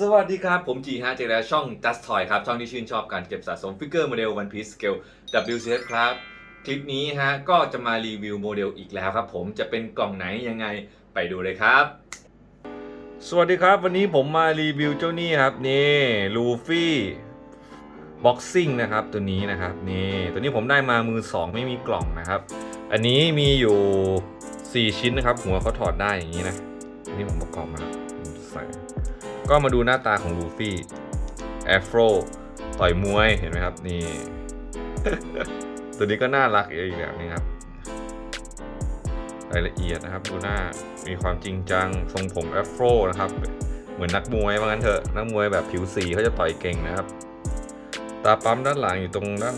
สวัสดีครับ ผมจีฮะเจอแล้วช่อง Just Toy ครับ ช่องที่ชื่นชอบการเก็บสะสมฟิกเกอร์โมเดล One Piece Scale WCS ครับ คลิปนี้ฮะ ก็จะมารีวิวโมเดลอีกแล้วครับผมจะเป็นกล่องไหนยังไงไปดูเลยครับ สวัสดีครับวันนี้ผมมารีวิวเจ้านี่ครับ นี่ลูฟี่บ็อกซิ่งนะครับ ตัวนี้นะครับนี่ตัวนี้ผมได้มามือ 2 ไม่มีกล่องนะครับ อันนี้มีอยู่ 4 ชิ้นนะครับ หัวเขาถอดได้อย่างนี้นะอันนี้ผมประกอบมาแล้วใส่ ก็มาดูหน้าตาของลูฟี่แอฟโรต่อยมวยเห็นไหมครับนี่ ตัวนี้ก็น่ารักอีกแบบนึงครับรายละเอียดนะครับ ดูหน้ามีความจริงจังทรงผมแอฟโรนะครับ เหมือนนักมวยว่างั้นเถอะนักมวยแบบผิวสีเขาจะต่อยเก่งนะครับ ตาปั๊มด้านหลังอยู่ตรงด้าน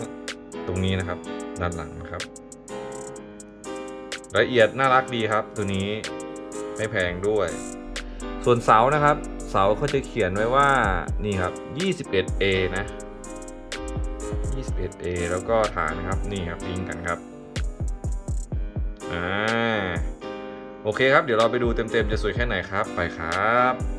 ตรงนี้นะครับ ด้านหลังนะครับรายละเอียดน่ารักดีครับ ตัวนี้ไม่แพงด้วย ส่วนเสานะครับ เสาเขาจะเขียนไว้ว่านี่ครับ 21A นะ 21A แล้วก็ฐานนะครับนี่ครับลิงก์กันครับอ่าโอเคครับ เดี๋ยวเราไปดูเต็มๆ จะสวยแค่ไหนครับ ไปครับ